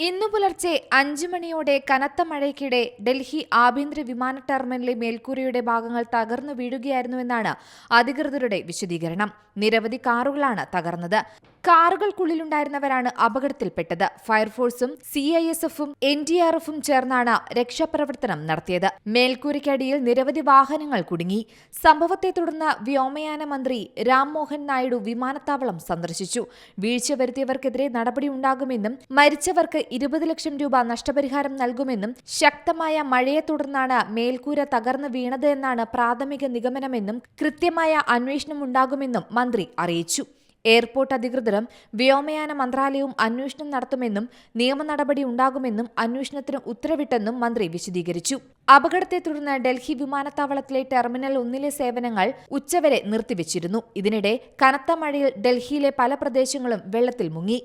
ഇന്നു പുലർച്ചെ അഞ്ചു മണിയോടെ കനത്ത മഴയ്ക്കിടെ ഡൽഹി ആഭ്യന്തര വിമാന ടെർമിനലിലെ മേൽക്കൂരയുടെ ഭാഗങ്ങൾ തകർന്നു വീഴുകയായിരുന്നുവെന്നാണ് അധികൃതരുടെ വിശദീകരണം. നിരവധി കാറുകളാണ് തകർന്നത്. കാറുകൾക്കുള്ളിലുണ്ടായിരുന്നവരാണ് അപകടത്തിൽപ്പെട്ടത്. ഫയർഫോഴ്സും സി ഐ എസ് എഫും എൻ ഡി ആർ എഫും ചേർന്നാണ് രക്ഷാപ്രവർത്തനം നടത്തിയത്. മേൽക്കൂരയ്ക്കടിയിൽ നിരവധി വാഹനങ്ങൾ കുടുങ്ങി. സംഭവത്തെ തുടർന്ന് വ്യോമയാന മന്ത്രി രാം മോഹൻ നായിഡു വിമാനത്താവളം സന്ദർശിച്ചു. വീഴ്ച വരുത്തിയവർക്കെതിരെ നടപടിയുണ്ടാകുമെന്നും മരിച്ചവർക്ക് ഇരുപത് ലക്ഷം രൂപ നഷ്ടപരിഹാരം നൽകുമെന്നും ശക്തമായ മഴയെ തുടർന്നാണ് മേൽക്കൂര തകർന്നു വീണത് എന്നാണ് പ്രാഥമിക നിഗമനമെന്നും കൃത്യമായ അന്വേഷണം ഉണ്ടാകുമെന്നും മന്ത്രി അറിയിച്ചു. എയർപോർട്ട് അധികൃതരും വ്യോമയാന മന്ത്രാലയവും അന്വേഷണം നടത്തുമെന്നും നിയമ നടപടി ഉണ്ടാകുമെന്നും അന്വേഷണത്തിന് ഉത്തരവിട്ടെന്നും മന്ത്രി വിശദീകരിച്ചു. അപകടത്തെ തുടർന്ന് ഡൽഹി വിമാനത്താവളത്തിലെ ടെർമിനൽ ഒന്നിലെ സേവനങ്ങൾ ഉച്ചവരെ നിർത്തിവച്ചിരുന്നു. ഇതിനിടെ കനത്ത മഴയിൽ ഡൽഹിയിലെ പല പ്രദേശങ്ങളും വെള്ളത്തിൽ മുങ്ങി.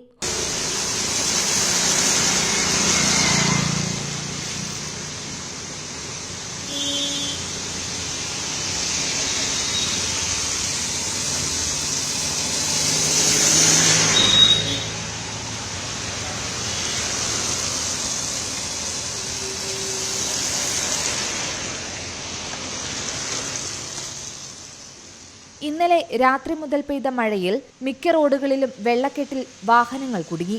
ഇന്നലെ രാത്രി മുതൽ പെയ്ത മഴയിൽ മിക്ക റോഡുകളിലും വെള്ളക്കെട്ടിൽ വാഹനങ്ങൾ കുടുങ്ങി.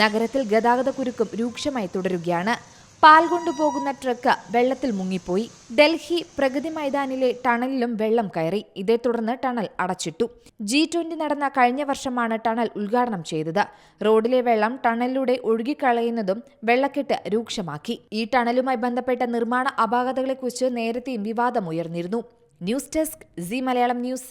നഗരത്തിൽ ഗതാഗതക്കുരുക്കും രൂക്ഷമായി തുടരുകയാണ്. പാൽ കൊണ്ടുപോകുന്ന ട്രക്ക് വെള്ളത്തിൽ മുങ്ങിപ്പോയി. ഡൽഹി പ്രഗതി മൈതാനിലെ ടണലിലും വെള്ളം കയറി. ഇതേ തുടർന്ന് ടണൽ അടച്ചിട്ടു. ജി ട്വന്റി നടന്ന കഴിഞ്ഞ വർഷമാണ് ടണൽ ഉദ്ഘാടനം ചെയ്തത്. റോഡിലെ വെള്ളം ടണലിലൂടെ ഒഴുകിക്കളയുന്നതും വെള്ളക്കെട്ട് രൂക്ഷമാക്കി. ഈ ടണലുമായി ബന്ധപ്പെട്ട നിർമ്മാണ അപാകതകളെക്കുറിച്ച് നേരത്തെയും വിവാദമുയർന്നിരുന്നു news desk C Malayalam news.